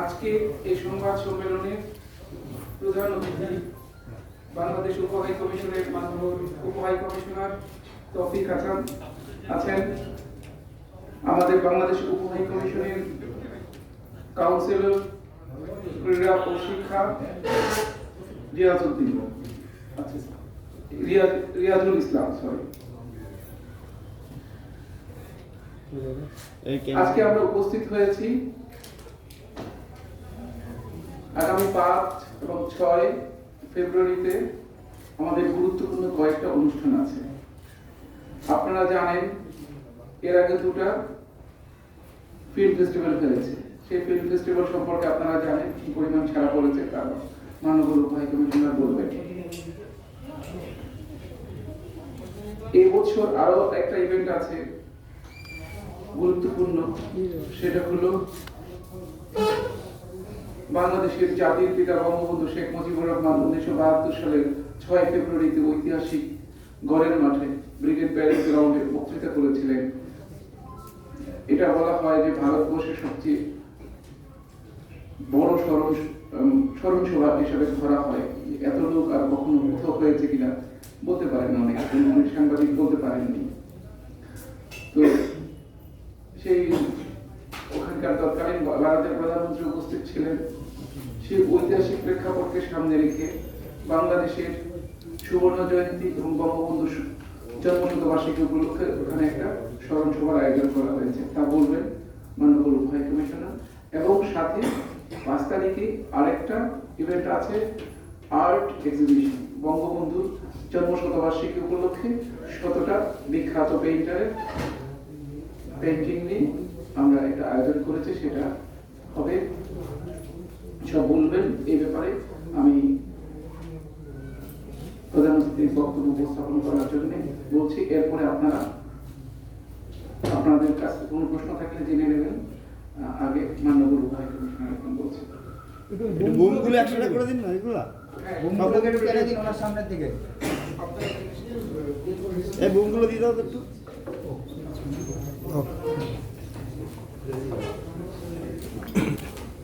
আজকে এই সংবাদ সম্মেলনে প্রধান অতিথি বাংলাদেশ উপহাই কমিশনের উপহাই কমিশনার তৌফিক আছেন। আমাদের বাংলাদেশ উপহাই কমিশনের কাউন্সিলর, ক্রীড়া ও শিক্ষা রিয়াজউদ্দিন আচ্ছা রিয়াজুল ইসলাম সরি আজকে আমরা উপস্থিত হয়েছি আগামী পাঁচ এবং ছয় ফেব্রুয়ারিতে আমাদের গুরুত্বপূর্ণ কয়েকটা অনুষ্ঠান আছে। আপনারা জানেন এর আগে দুটা ফিল্ম ফেস্টিভ্যাল হয়েছে। সেই ফিল্ম ফেস্টিভ্যাল সম্পর্কে আপনারা জানেন কি পরিমাণ ছাড়া পড়েছে তার মাননীয় ভাই কমিশনার বলবেন। এই বছর আরও একটা ইভেন্ট আছে গুরুত্বপূর্ণ। সেটা হলো বাংলাদেশের জাতির পিতা বঙ্গবন্ধু শেখ মুজিবুর রহমান উনিশশো বাহাত্তর সালের ছয় ফেব্রুয়ারিতে ঐতিহাসিক গড়ের মাঠে ব্রিগেড প্যারেড গ্রাউন্ডে বক্তৃতা করেছিলেন। এটা বলা হয় যে ভারতবর্ষের সবচেয়ে বড় স্মরণ স্মরণ সভা হিসেবে ধরা হয়। এত লোক আর কখনো কোথাও হয়েছে কিনা বলতে পারেন অনেক সাংবাদিক বলতে পারেননি তো সেই ওখানকার তৎকালীন ভারতের প্রধানমন্ত্রী উপস্থিত ছিলেন, সেই ঐতিহাসিক প্রেক্ষাপটকে সামনে রেখে বাংলাদেশের সুবর্ণ জয়ন্তী এবং বঙ্গবন্ধু জন্মশতবার্ষিকী উপলক্ষে ওখানে একটা স্মরণ সভার আয়োজন করা হয়েছে, তা বলবেন মাননীয় উভয় কমিশনার। এবং সাথে পাঁচ তারিখে আরেকটা ইভেন্ট আছে আর্ট এক্সিবিশন বঙ্গবন্ধুর জন্মশতবার্ষিকী উপলক্ষে শতটা বিখ্যাত পেইন্টারের পেন্টিং নিয়ে আমরা একটা আয়োজন করেছি সেটা হবে। সব বলবেন এই ব্যাপারে। আমি প্রধান অতিথির বক্তব্য উপস্থাপন করার জন্য বলছি এরপরে আপনারা আপনাদের কাছে কোনো প্রশ্ন থাকলে জেনে নেবেন। আগে মান্যবর উভয় কমিশনার এখন বলছি বোমগুলো একসাথে করে দিন না এগুলা? বোমগুলোকে একটু দিন ওনার সামনের দিকে। এই বোমগুলো দিয়ে দাও তো একটু।